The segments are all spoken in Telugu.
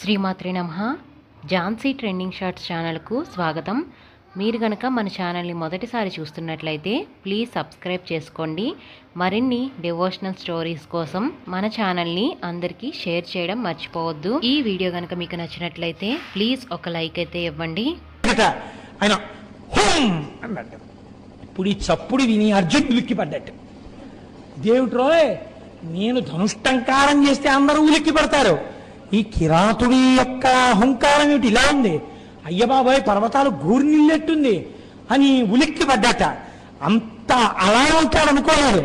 శ్రీమాత్రి నమ. ఝాన్సీ ట్రెండింగ్ షార్ట్స్ ఛానల్కు స్వాగతం. మీరు గనక మన ఛానల్ని మొదటిసారి చూస్తున్నట్లయితే ప్లీజ్ సబ్స్క్రైబ్ చేసుకోండి. మరిన్ని డివోషనల్ స్టోరీస్ కోసం మన ఛానల్ని అందరికీ షేర్ చేయడం మర్చిపోవద్దు. ఈ వీడియో గనక మీకు నచ్చినట్లయితే ప్లీజ్ ఒక లైక్ అయితే ఇవ్వండి. ఆయన అన్నట్టు ఇప్పుడు ఈ చప్పుడు విని అర్జున్ ఉలిక్కి పడ్డట్టు దేవుట్రోయ్ నేను ధనుష్టంకారం చేస్తే అందరూ ఉలిక్కి పడతారు. ఈ కిరాతుడి యొక్క అహంకారం ఏమిటి? ఇలా ఉంది. అయ్యబాబాయ్ పర్వతాలు గూర్నిల్లెట్టుంది అని ఉలిక్కి పడ్డట అంత అలా ఉంటాడు అనుకోలేదు.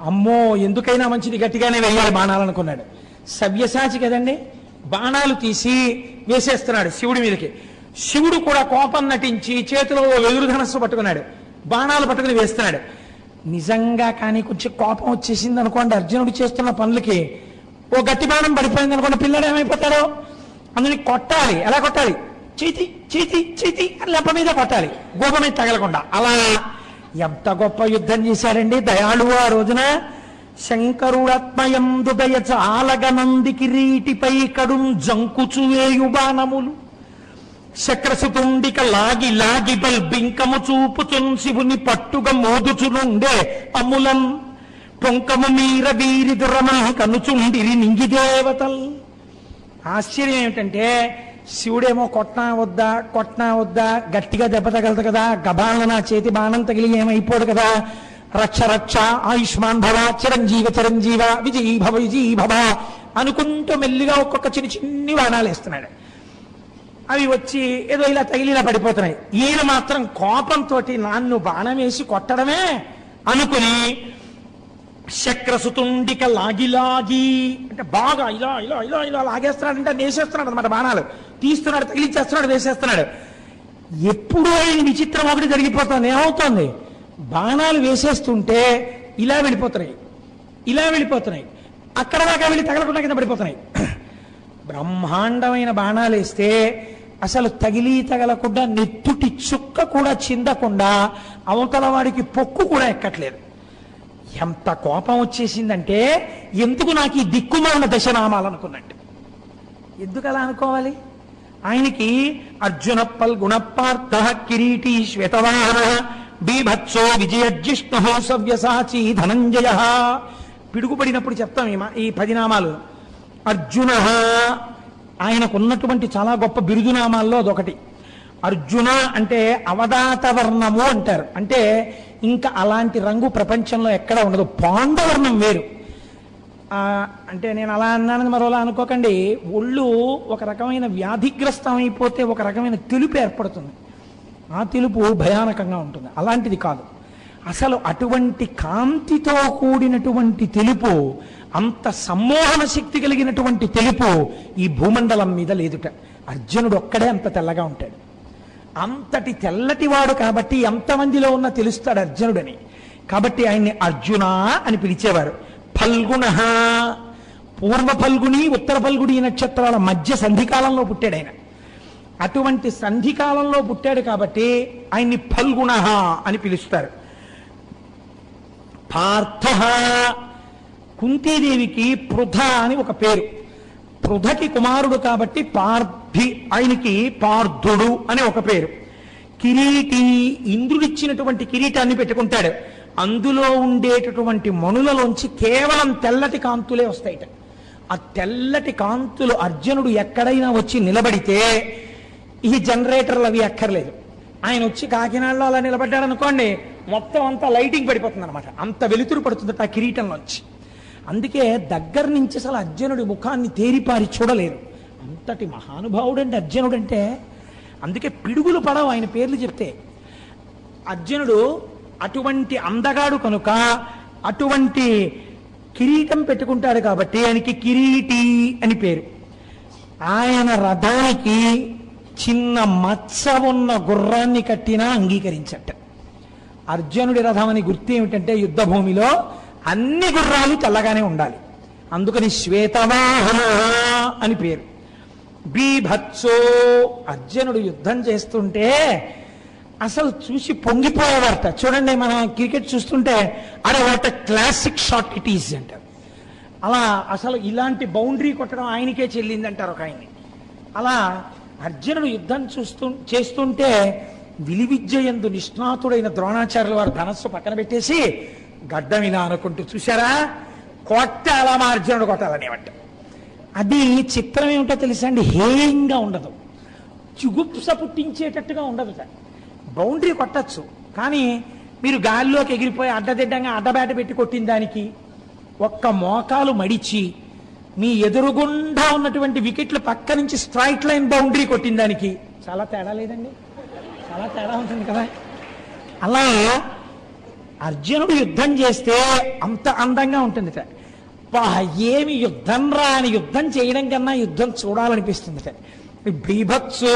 అమ్మో ఎందుకైనా మంచిది గట్టిగానే వెయ్యాలి బాణాలు అనుకున్నాడు సవ్యసాచి కదండి? బాణాలు తీసి వేసేస్తున్నాడు శివుడి మీదకి. శివుడు కూడా కోపం నటించి చేతిలో ఓ వెదురు ధనస్సు పట్టుకున్నాడు. బాణాలు పట్టుకుని వేస్తున్నాడు. నిజంగా కానీ కొంచెం కోపం వచ్చేసింది అనుకోండి అర్జునుడు చేస్తున్న పనులకి ఓ గట్టి బాణం పడిపోయింది అనుకున్న పిల్లడు ఏమైపోతాడో? అందుని కొట్టాలి. ఎలా కొట్టాలి? చీతి చీతి చీతి అని లెప్ప మీద కొట్టాలి. గోప మీద తగలకుండా. అలా ఎంత గొప్ప యుద్ధం చేశారండి దయాళువు ఆ రోజున. శంకరుడత్మయందుదయ చాలగనంది కిరీటిపై కడుం జంకుచువేయు బాణములు. శక్రసుతుండిక లాగి లాగి బల్బింకము చూపుచున్ శివుని పట్టుగా మోదుచునుండే అములం పొంకము మీర వీరి దురమని కనుచుండిరి నింగి దేవతల్. ఆశ్చర్యం ఏమిటంటే శివుడేమో కొట్నా వద్దా కొట్నా వద్దా గట్టిగా దెబ్బ తగలదు కదా గబాలన నా చేతి బాణం తగిలి ఏమైపోడు కదా. రక్ష రక్ష ఆయుష్మాన్ భవ చిరంజీవ చిరంజీవ విజయీ భవ విజయీ భవ అనుకుంటూ మెల్లిగా ఒక్కొక్క చిన్న చిన్ని బాణాలు వేస్తున్నాడు. అవి వచ్చి ఏదో ఇలా తగిలి ఇలా పడిపోతున్నాయి. ఈయన మాత్రం కోపంతో నాన్ను బాణం వేసి కొట్టడమే అనుకుని శక్రసుతుండిక లాగి లాగి. అంటే బాగా ఇలా ఇలా ఇలా ఇలా లాగేస్తున్నాడు అంటే వేసేస్తున్నాడు అనమాట బాణాలు. తీస్తున్నాడు తగిలించేస్తున్నాడు వేసేస్తున్నాడు. ఎప్పుడూ ఆయన విచిత్రం ఒకటి జరిగిపోతుంది. ఏమవుతోంది? బాణాలు వేసేస్తుంటే ఇలా వెళ్ళిపోతున్నాయి. ఇలా వెళ్ళిపోతున్నాయి. అక్కడ దాకా వెళ్ళి తగలకుండా కింద పడిపోతున్నాయి. బ్రహ్మాండమైన బాణాలు వేస్తే అసలు తగిలి తగలకుండా నెత్తుటి చుక్క కూడా చిందకుండా అవతల వాడికి పొక్కు కూడా ఎక్కట్లేదు. ఎంత కోపం వచ్చేసిందంటే ఎందుకు నాకు ఈ దిక్కుమాలిన దశనామాలనుకున్నట్టు ఎందుకు అలా అనుకోవాలి? ఆయనకి అర్జునప్పల్ గుణపార్థ కిరీటి శ్వేతవాహన బీభత్సో విజయజిష్ణు సవ్యసాచి ధనంజయ. పిడుగుపడినప్పుడు చెప్తాం ఈ మా- ఈ పది నామాలు అర్జున ఆయనకున్నటువంటి చాలా గొప్ప బిరుదునామాల్లో అదొకటి. అర్జున అంటే అవదాత వర్ణము అంటారు. అంటే ఇంకా అలాంటి రంగు ప్రపంచంలో ఎక్కడ ఉండదు. పాండవర్ణం వేరు. అంటే నేను అలా అన్నానని మరోలా అనుకోకండి. ఒళ్ళు ఒక రకమైన వ్యాధిగ్రస్తం అయిపోతే ఒక రకమైన తెలుపు ఏర్పడుతుంది. ఆ తెలుపు భయానకంగా ఉంటుంది. అలాంటిది కాదు. అసలు అటువంటి కాంతితో కూడినటువంటి తెలుపు అంత సమ్మోహన శక్తి కలిగినటువంటి తెలుపు ఈ భూమండలం మీద లేదుట. అర్జునుడు ఒక్కడే అంత తెల్లగా ఉంటాడు. అంతటి తెల్లటివాడు కాబట్టి ఎంతమందిలో ఉన్న తెలుస్తాడు అర్జునుడని. కాబట్టి ఆయన్ని అర్జున అని పిలిచేవారు. ఫల్గుణ. పూర్వ ఫల్గుని ఉత్తర ఫల్గుని నక్షత్రాల మధ్య సంధికాలంలో పుట్టాడు ఆయన. అటువంటి సంధికాలంలో పుట్టాడు కాబట్టి ఆయన్ని ఫల్గుణ అని పిలుస్తారు. పార్థ. కుంతీదేవికి పృథ అని ఒక పేరు. పృథకి కుమారుడు కాబట్టి పార్థి ఆయనకి పార్థుడు అని ఒక పేరు. కిరీటి ఇంద్రుడిచ్చినటువంటి కిరీటాన్ని పెట్టుకుంటాడు. అందులో ఉండేటటువంటి మణులలోంచి కేవలం తెల్లటి కాంతులే వస్తాయిట. ఆ తెల్లటి కాంతులు అర్జునుడు ఎక్కడైనా వచ్చి నిలబడితే ఈ జనరేటర్లు అవి ఎక్కర్లేదు ఆయన వచ్చి కాకినాడలో అలా నిలబడ్డాడు అనుకోండి మొత్తం అంతా లైటింగ్ పడిపోతుంది అనమాట అంత వెలుతురు పడుతుంది ఆ కిరీటంలోంచి. అందుకే దగ్గర నుంచి అసలు అర్జునుడి ముఖాన్ని తేరిపారి చూడలేరు. అంతటి మహానుభావుడంటే అర్జునుడు అంటే అందుకే పిడుగులు పడవు ఆయన పేర్లు చెప్తే. అర్జునుడు అటువంటి అందగాడు కనుక అటువంటి కిరీటం పెట్టుకుంటాడు కాబట్టి ఆయనకి కిరీటి అని పేరు. ఆయన రథానికి చిన్న మచ్చ ఉన్న గుర్రాన్ని కట్టినా అంగీకరించట. అర్జునుడి రథం అని గుర్తు ఏమిటంటే యుద్ధ భూమిలో అన్ని గుర్రాలు తెల్లగానే ఉండాలి. అందుకని శ్వేతవాహన అని పేరు. బీభత్సో అర్జునుడు యుద్ధం చేస్తుంటే అసలు చూసి పొంగిపోయేవారట. చూడండి మనం క్రికెట్ చూస్తుంటే అరే what classic shot it is అంటారు. అలా అసలు ఇలాంటి బౌండరీ కొట్టడం ఆయనకే చెల్లిందంటారు ఒక ఆయన్ని. అలా అర్జునుడు యుద్ధం చూస్తూ చేస్తుంటే విలువిద్య ఎందు నిష్ణాతుడైన ద్రోణాచార్యుల వారు ధనస్సు పక్కన పెట్టేసి గడ్డం ఇలా అనుకుంటూ చూశారా? కొట్టాలా మా అర్జునుడు కొట్టాలనేవంట అది చిత్రం ఏమిటో తెలుసా అండి? హేయంగా ఉండదు. చిగుప్స పుట్టించేటట్టుగా ఉండదు సార్. బౌండరీ కొట్టచ్చు కానీ మీరు గాలిలోకి ఎగిరిపోయి అడ్డదిడ్డంగా అడ్డబేట పెట్టి కొట్టిన దానికి ఒక్క మోకాలు మడిచి మీ ఎదురుగుండా ఉన్నటువంటి వికెట్లు పక్క నుంచి స్ట్రైట్ లైన్ బౌండరీ కొట్టిన దానికి చాలా తేడా లేదండి? చాలా తేడా ఉంటుంది కదా? అలా అర్జునుడు యుద్ధం చేస్తే అంత అందంగా ఉంటుందిట. పా ఏమి యుద్ధం రా అని యుద్ధం చేయడం కన్నా యుద్ధం చూడాలనిపిస్తుంది సార్ బీభత్సో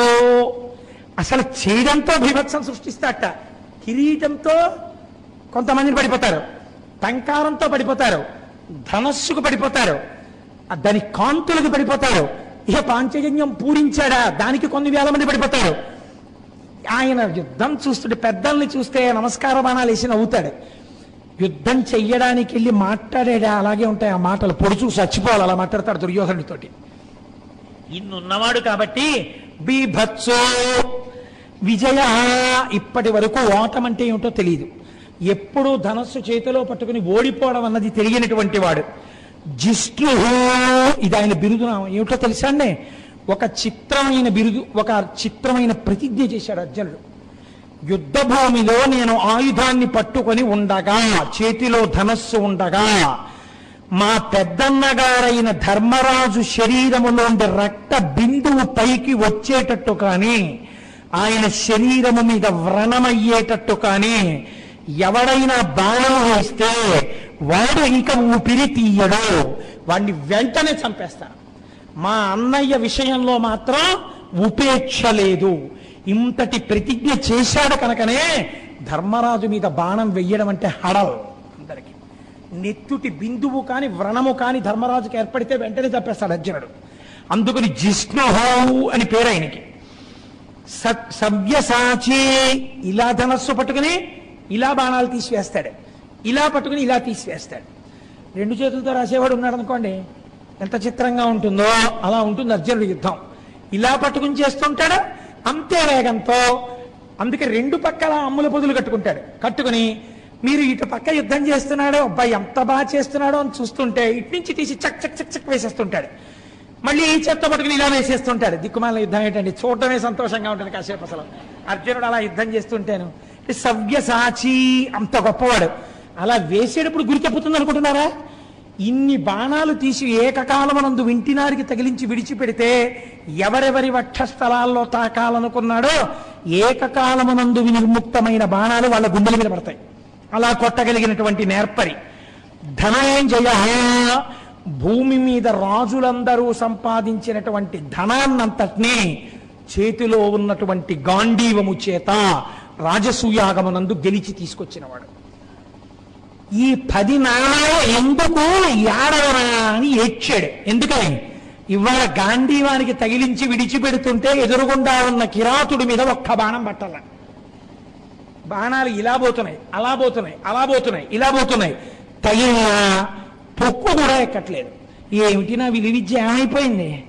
అసలు చేయడంతో బీభత్సం సృష్టిస్తాట కిరీటంతో కొంతమందిని పడిపోతారు టంకారంతో పడిపోతారు ధనస్సుకు పడిపోతారు దాని కాంతులకు పడిపోతారు. ఇక పాంచజన్యం పూరించాడా? దానికి కొన్ని వేల మంది పడిపోతారు. ఆయన యుద్ధం చూస్తుంటే పెద్దల్ని చూస్తే నమస్కార బాణాలు వేసి నవ్వుతాడు. యుద్ధం చెయ్యడానికి వెళ్ళి మాట్లాడేడా అలాగే ఉంటాయి ఆ మాటలు. పొడుచు చచ్చిపోవాలి అలా మాట్లాడతాడు దుర్యోధనుడితోటి. ఇన్నున్నవాడు కాబట్టి బీభత్సో విజయ ఇప్పటి వరకు ఓటం అంటే ఏమిటో తెలియదు ఎప్పుడూ ధనస్సు చేతిలో పట్టుకుని ఓడిపోవడం అన్నది తెలియనటువంటి వాడు. జిష్ణు ఇది ఆయన బిరుదు ఏమిటో తెలుసా అండి? ఒక చిత్రమైన బిరుదు ఒక చిత్రమైన ప్రతిజ్ఞ చేశాడు అర్జునుడు. యుద్ధ భూమిలో నేను ఆయుధాన్ని పట్టుకొని ఉండగా చేతిలో ధనస్సు ఉండగా మా పెద్దన్నగారైన ధర్మరాజు శరీరములోని రక్త బిందువు పైకి వచ్చేటట్టు కానీ ఆయన శరీరము మీద వ్రణమయ్యేటట్టు కానీ ఎవడైనా బాణం వేస్తే వాడు ఇంకా ఊపిరి తీయడు. వాడిని వెంటనే చంపేస్తాను మా అన్నయ్య విషయంలో మాత్రం ఉపేక్ష లేదు. ఇంతటి ప్రతిజ్ఞ చేశాడు కనుకనే ధర్మరాజు మీద బాణం వెయ్యడం అంటే హడల్ అందరికి. నెత్తుటి బిందువు కాని వ్రణము కాని ధర్మరాజుకి ఏర్పడితే వెంటనే చంపేస్తాడు అర్జునుడు. అందుకని జిష్ణుహౌ అని పేరు ఆయనకి. సవ్యసాచి ఇలా ధనస్సు పట్టుకుని ఇలా బాణాలు తీసివేస్తాడు. ఇలా పట్టుకుని ఇలా తీసివేస్తాడు. రెండు చేతులతో రాసేవాడు ఉన్నాడు అనుకోండి ఎంత చిత్రంగా ఉంటుందో అలా ఉంటుంది అర్జునుడి యుద్ధం. ఇలా పట్టుకుని చేస్తుంటాడు అంతే వేగంతో. అందుకే రెండు పక్కల అమ్ముల పొదులు కట్టుకుంటాడు. కట్టుకుని మీరు ఇటు పక్క యుద్ధం చేస్తున్నాడో అబ్బాయి ఎంత బాగా చేస్తున్నాడో అని చూస్తుంటే ఇటు నుంచి తీసి చక్ చక్ చక్ చక్ వేసేస్తుంటాడు. మళ్ళీ ఈ చెత్త పట్టుకుని ఇలా వేసేస్తుంటాడు. దిక్కుమాల యుద్ధం ఏంటండి? చూడటమే సంతోషంగా ఉంటుంది కాసేపు అసలు. అర్జునుడు అలా యుద్ధం చేస్తుంటాను. సవ్య సాచి అంత గొప్పవాడు. అలా వేసేటప్పుడు గురి తప్పుతుంది అనుకుంటున్నారా ఇన్ని బాణాలు తీసి ఏకకాలమనందు వింటినారికి తగిలించి విడిచిపెడితే ఎవరెవరి వక్షస్థలాల్లో తాకాలనుకున్నాడో ఏకకాలమనందు వినిర్ముక్తమైన బాణాలు వాళ్ళ గుండెల మీద పడతాయి. అలా కొట్టగలిగినటువంటి నేర్పరి ధనంజయ భూమి మీద రాజులందరూ సంపాదించినటువంటి ధనాన్నంతటినీ చేతిలో ఉన్నటువంటి గాంధీవము చేత రాజసూయాగమనందు గెలిచి తీసుకొచ్చినవాడు. ఈ పది నాణాలు ఎందుకు ఏడవరా అని ఏడ్చాడు. ఎందుకని? ఇవాళ గాంధీవానికి తగిలించి విడిచిపెడుతుంటే ఎదురుగుండా ఉన్న కిరాతుడి మీద ఒక్క బాణం పట్టాల. బాణాలు ఇలా పోతున్నాయి అలా పోతున్నాయి అలా పోతున్నాయి ఇలా పోతున్నాయి. తగిన పొక్కు కూడా ఎక్కట్లేదు. ఏమిటి నా విలు విద్య? ఏమైపోయింది?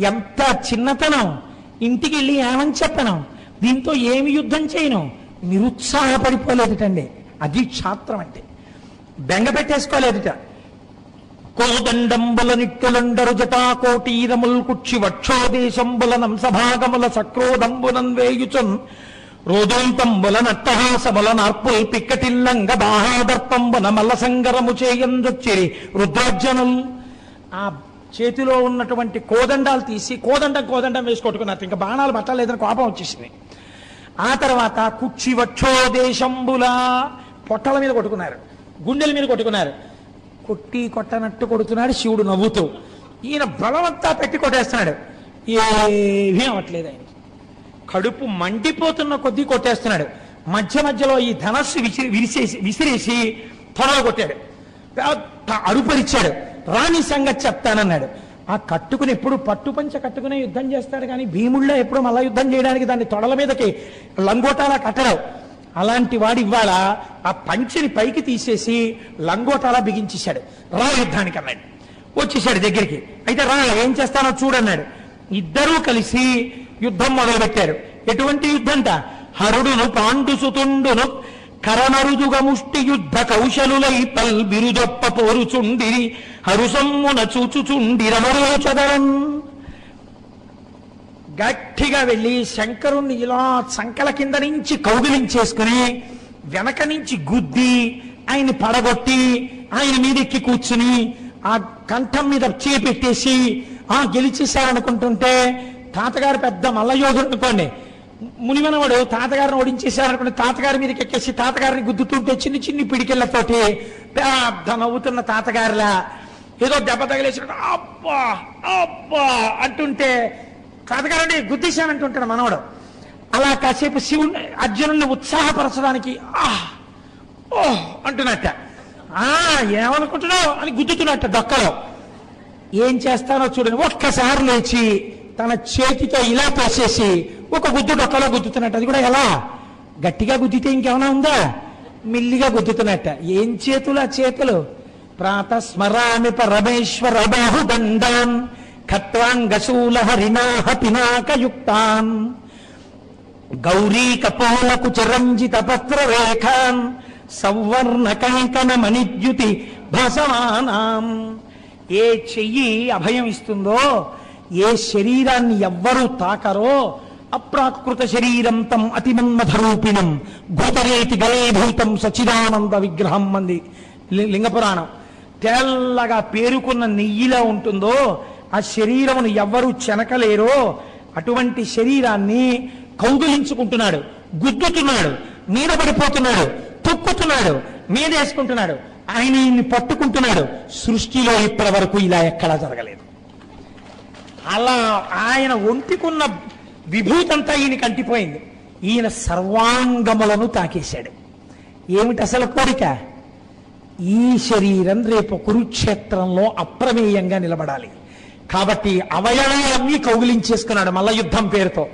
ఎంత చిన్నతనం. ఇంటికి వెళ్ళి ఏమని చెప్పను? దీంతో ఏమి యుద్ధం చేయను? నిరుత్సాహపడిపోలేదుటండి. అది క్షాత్రం అంటే. బెంగ పెట్టేసుకోలేదుట. కోదండంబుల నిట్టులండరు జటాకోటీరముల్ కుక్షి వక్షోదేశంబుల నంసభాగముల సక్రోదంబునం వేయుచున్. రోదోంతంబుల నట్టహాసముల నార్పుల్ పిక్కటిల్లంగ బాహాదర్పంబున మల సంగరము చేయందొచ్చిరి రుద్రార్జనుల్ ఆ చేతిలో ఉన్నటువంటి కోదండాలు తీసి కోదండం కోదండం వేసుకొట్టుకున్నారు. ఇంకా బాణాలు పట్టలేదని కోపం వచ్చేసింది. ఆ తర్వాత కుక్షి వక్షోదేశంబుల పొట్టల మీద కొట్టుకున్నారు. గుండెల మీద కొట్టుకున్నారు. కొట్టి కొట్టనట్టు కొడుతున్నాడు శివుడు నవ్వుతూ. ఈయన బలమంతా పెట్టి కొట్టేస్తున్నాడు. ఏమీ అవ్వట్లేదు ఆయన కడుపు మండిపోతున్న కొద్దీ కొట్టేస్తున్నాడు. మధ్య మధ్యలో ఈ ధనస్సు విసిరి విరిసేసి విసిరేసి తొడలు కొట్టాడు. అరుపరిచాడు. రాణి సంగతి చెప్తానన్నాడు. ఆ కట్టుకుని ఎప్పుడు పట్టుపంచ కట్టుకునే యుద్ధం చేస్తాడు కానీ భీముళ్ళో ఎప్పుడు మళ్ళా యుద్ధం చేయడానికి దాన్ని తొడల మీదకి లంగోటాలా కట్టడం అలాంటి వాడి ఇవాళ ఆ పంచిని పైకి తీసేసి లంగోటాలా బిగించేశాడు. రా యుద్ధానికి అన్నాడు. వచ్చేసాడు దగ్గరికి. అయితే రా ఏం చేస్తానో చూడన్నాడు ఇద్దరూ కలిసి యుద్ధం మొదలుపెట్టారు. ఎటువంటి యుద్ధంట? హరుడును పాండుసుతుండును కరమరుదుగ ముష్టి యుద్ధ కౌశలులై పల్ బిరుదొప్ప పోరుచుండిరి హరుసమ్మున చూచుచుండి రమరోచదరన్ గట్టిగా వెళ్ళి శంకరుణ్ణి ఇలా సంకల కింద నుంచి కౌగిలించేసుకుని వెనక నుంచి గుద్ది ఆయన్ని పడగొట్టి ఆయన మీద ఎక్కి కూర్చుని ఆ కంఠం మీద చేపెట్టేసి ఆ గెలిచేశారనుకుంటుంటే తాతగారు పెద్ద మల్లయోధుడు అనుకోండి. మునివనవాడు తాతగారిని ఓడించేశారనుకుంటే తాతగారి మీదకి ఎక్కేసి తాతగారిని గుద్దుతుంటే చిన్ని చిన్ని పిడికిళ్ళతోటి పెద్ద నవ్వుతున్న తాతగారిలా ఏదో దెబ్బ తగిలేసినట్టు అబ్బా అబ్బా అంటుంటే తాతగారండి గుద్దేశానంటుంటాడు మనవడు. అలా కాసేపు శివుని అర్జునుడిని ఉత్సాహపరచడానికి ఆహ్ ఓహ్ అంటున్నట్ట. ఆ ఏమనుకుంటున్నావు అని గుద్దుతున్నట్ట దొక్కలో. ఏం చేస్తానో చూడండి ఒక్కసారి లేచి తన చేతితో ఇలా తోసేసి ఒక గుద్దు డొక్కలో గుద్దుతున్నట్టు. అది కూడా ఎలా? గట్టిగా గుద్దితే ఇంకేమైనా ఉందా? మిల్లిగా గుద్దుతున్నట్ట. ఏం చేతులు ఆ చేతులు? ప్రాత స్మరామి పరమేశ్వర బాహుదండాన్. ఖట్వాంగశూల హరినాహ పినాకయుక్తాన్. గౌరీ కపోలకు చిరంజిత పత్ర రేఖాన్ సౌవర్ణ కంకణ మణిద్యుతి భసమానాం ఏ చెయ్యి అభయం ఇస్తుందో ఏ శరీరాన్ని ఎవ్వరూ తాకరో అప్రాకృత శరీరం తం అతిమన్మథరూపిణం భూతరేతి గలేభూతం సచిదానంద విగ్రహం మంది లింగపురాణం. తెల్లగా పేరుకున్న నెయ్యిలా ఉంటుందో ఆ శరీరమును ఎవ్వరూ చెనకలేరో అటువంటి శరీరాన్ని కౌగులించుకుంటున్నాడు గుద్దుతున్నాడు మీద పడిపోతున్నాడు తొక్కుతున్నాడు మీదేసుకుంటున్నాడు. ఆయన ఈయన్ని పట్టుకుంటున్నాడు. సృష్టిలో ఇప్పటి వరకు ఇలా ఎక్కడా జరగలేదు. అలా ఆయన ఒంటికున్న విభూతంతా ఈయనకి అంటిపోయింది. ఈయన సర్వాంగములను తాకేశాడు. ఏమిటి అసలు కోరిక? ఈ శరీరం రేపు కురుక్షేత్రంలో అప్రమేయంగా నిలబడాలి. కాబట్టి అవయవాలన్నీ కౌగిలించేసుకున్నాడు మల్ల యుద్ధం పేరుతో.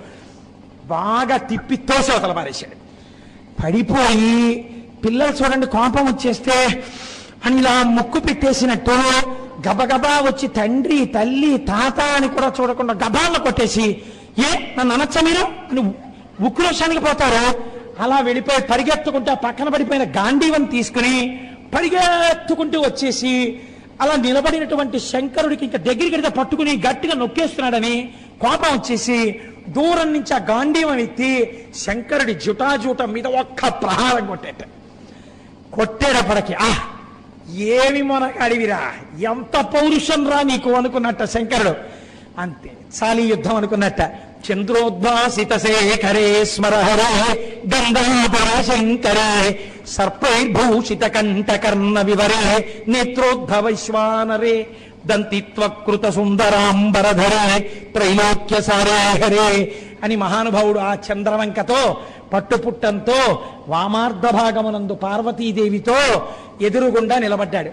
బాగా తిప్పి తోసవతల పారేశాడు. పడిపోయి పిల్లలు చూడండి కోపం వచ్చేస్తే అని ఇలా ముక్కు పెట్టేసినట్టు గబగబా వచ్చి తండ్రి తల్లి తాత అని కూడా చూడకుండా గబాలను కొట్టేసి ఏ నన్ను అనొచ్చా మీరు? అని ఉక్రోషానికి పోతారు. అలా వెళ్ళిపోయి పరిగెత్తుకుంటే పక్కన పడిపోయిన గాంధీవం తీసుకుని పరిగెత్తుకుంటూ వచ్చేసి అలా నిలబడినటువంటి శంకరుడికి ఇంకా దగ్గరికి పట్టుకుని గట్టిగా నొక్కేస్తున్నాడని కోపం వచ్చేసి దూరం నుంచి ఆ గాంధీవం ఎత్తి శంకరుడి జుటాజూట మీద ఒక్క ప్రహారం కొట్టేట. కొట్టేటప్పటికి ఆ ఏమి మొనగాడివిరా ఎంత పౌరుషం రా నీకు అనుకున్నట్ట శంకరుడు. అంతే చాలి యుద్ధం అనుకున్నట్ట. చంద్రోద్భాసిత శేఖరే స్మరహరే గంగాధర శంకరే సర్పైర్భూషిత కంఠకర్ణ వివరే నేత్రోద్భవైశ్వానరే దంతిత్వకృత సుందరాంబరధరే త్రైలోక్య సారేహరే అని మహానుభావుడు ఆ చంద్రవంకతో పట్టుపుట్టంతో వామార్ధ భాగమునందు పార్వతీదేవితో ఎదురుగుండా నిలబడ్డాడు.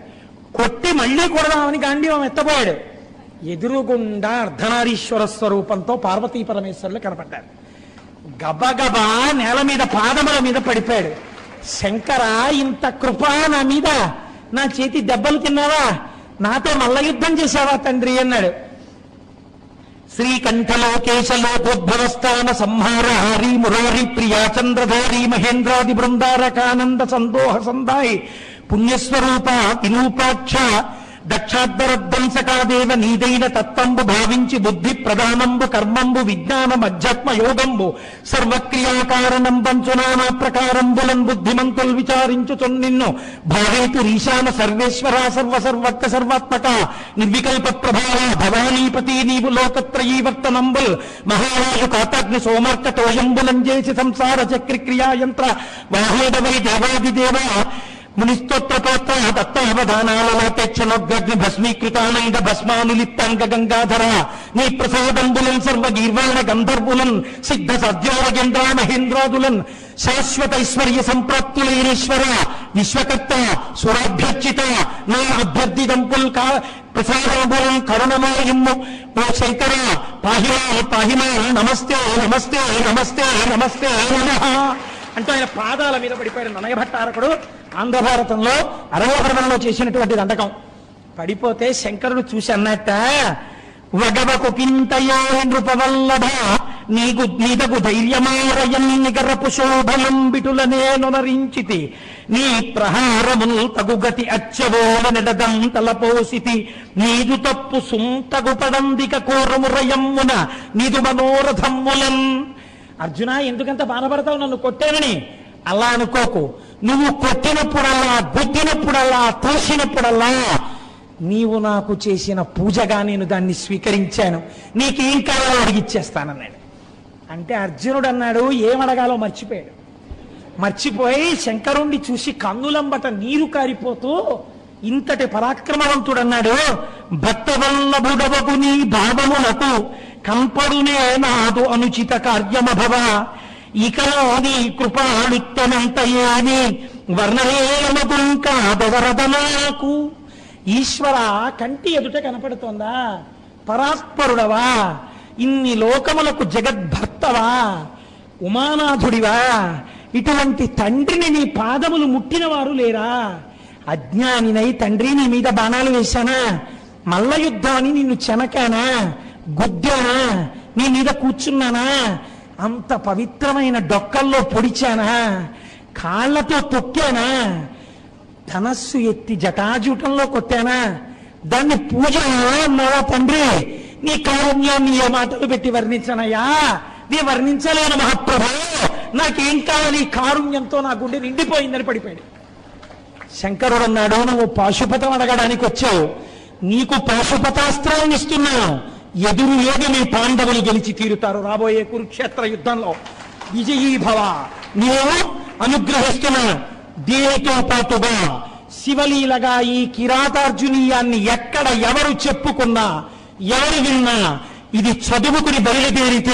కొట్టి మళ్ళీ కొడదామని గాంధీవం ఎత్తపోయాడు ఎదురుగుండా అర్ధనారీశ్వర స్వరూపంతో పార్వతీ పరమేశ్వరులు కనపడ్డారు. గబగబా నేల మీద పాదముల మీద పడిపోయాడు. శంకర ఇంత కృప నా మీద. నా చేతి దెబ్బలు తిన్నావా? నాతో మల్ల యుద్ధం చేశావా తండ్రి? అన్నాడు. శ్రీకంఠలోకేశలోకోద్భవస్థాన సంహార హరి మురారి ప్రియా చంద్రధారి మహేంద్రాది బృందారకానంద సందోహ సందాయి. పుణ్యస్వరూప వినూపాక్ష దక్షాద్దరధ్వంసకాదేవ నీదైన తత్వంబు భావించి బుద్ధి ప్రధానంబు కర్మంబు విజ్ఞానం అధ్యాత్మ యోగంబు సర్వక్రియాకారణం పంచునానా ప్రకారంబులన్ బుద్ధిమంతులు విచారించుచున్ నిన్ను. భావేతు రీశాన సర్వేశ్వర సర్వ సర్వత్ర సర్వాత్మక నిర్వికల్ప ప్రభావ భవానీపతి నీవు లోకత్రయీవర్తనంబుల్ మహారాజు కాతాగ్ని సోమర్కటోయంబులం చేసి సంసార చక్రి క్రియాయంత్ర. వాహోదవై దేవాదిదేవ మునిస్తోత్రపాత్ర పాత్ర దత్తావధానాలలాపేక్షణోగ్రగ్ని భస్మీకృతానంద భస్మానులిప్తాంగ గంగాధర నీ ప్రసాదంబులన్ సర్వ గీర్వాణ గంధర్వులన్ సిద్ధ సద్యోరగేంద్ర మహేంద్రాదులన్ శాశ్వతైశ్వర్య సంప్రాప్తులైరేశ్వర విశ్వకర్త సురాభ్యర్చిత నా అభ్యర్థిదంపుల్ కా ప్రసాదంబులం కరుణమాయమ్ము ఓ శంకర పాహిమా పాహిమా నమస్తే నమస్తే నమస్తే నమస్తే నమః అంటూ ఆయన పాదాల మీద పడిపోయాడు ననయ భట్టారకుడు ఆంధ్రభారతంలో భారతంలో చేసినటువంటి దండకం. పడిపోతే శంకరుడు చూసి అన్నట్ట వగవకు కింతయో నృపవల్లభ నీకు నీదకు ధైర్యమారయం నిగరపు శోభలంబిటుల బిటులనే నొనరించితి నీ ప్రహారమును తగుగతి అచ్చవోల నెడదం తలపోసితి. నీదు తప్పు సుంతగు పడందిక కోరమురయమ్మున నీదు మనోరథమ్ములం అర్జున ఎందుకంత బాధపడతావు? నన్ను కొట్టానని. అలా అనుకోకు. నువ్వు కొట్టినప్పుడల్లా గుద్దినప్పుడల్లా తోసినప్పుడల్లా నీవు నాకు చేసిన పూజగా నేను దాన్ని స్వీకరించాను. నీకేం కావాలో అడిగిచ్చేస్తానన్నాడు. అంటే అర్జునుడు అన్నాడు ఏమడగాలో మర్చిపోయాడు. మర్చిపోయి శంకరుణ్ణి చూసి కన్నులంబట నీరు కారిపోతూ ఇంతటి పరాక్రమవంతుడన్నాడు. భక్తవల్లభుడవకు నీ భావమునకు కంపడునే నాదు అనుచిత కార్యమభవ. ఇక నీ కృపాళుత్తమంత ఏమి వర్ణలేనగుంకాదవరద నాకు ఈశ్వర కంటి ఎదుట కనపడుతోందా? పరాత్పరుడవా? ఇన్ని లోకములకు జగద్భర్తవా? ఉమానాథుడివా? ఇటువంటి తండ్రిని నీ పాదములు ముట్టినవారు లేరా? అజ్ఞానినై తండ్రి నీ మీద బాణాలు వేశానా? మల్ల యుద్ధాన్ని నిన్ను చెనకానా గుద్దానా? నీ మీద కూర్చున్నానా? అంత పవిత్రమైన డొక్కల్లో పొడిచానా? కాళ్ళతో తొక్కానా? ధనస్సు ఎత్తి జటాజూటంలో కొట్టానా? దాన్ని పూజ అన్నావా తండ్రి? నీ కారుణ్యాన్ని ఏ మాటలు పెట్టి వర్ణించనయ్యా? నీ వర్ణించలేను మహాప్రభు నాకేం కావాలి? కారుణ్యంతో నా గుండె నిండిపోయిందని పడిపోయాడు. శంకరుడు అన్నాడు నువ్వు పాశుపతం అడగడానికి వచ్చావు. నీకు పాశుపతాస్త్రాన్ని ఇస్తున్నాను. ఎదురు ఏది మీ పాండవులు గెలిచి తీరుతారు. రాబోయే కురుక్షేత్ర యుద్ధంలో విజయీ భవ నేను అనుగ్రహిస్తున్నాను దీనితో పాటుగా? శివలీలగా ఈ కిరాతార్జునీయాన్ని ఎక్కడ ఎవరు చెప్పుకున్నా ఎవరు విన్నా ఇది చదువుకుని బయలుదేరితే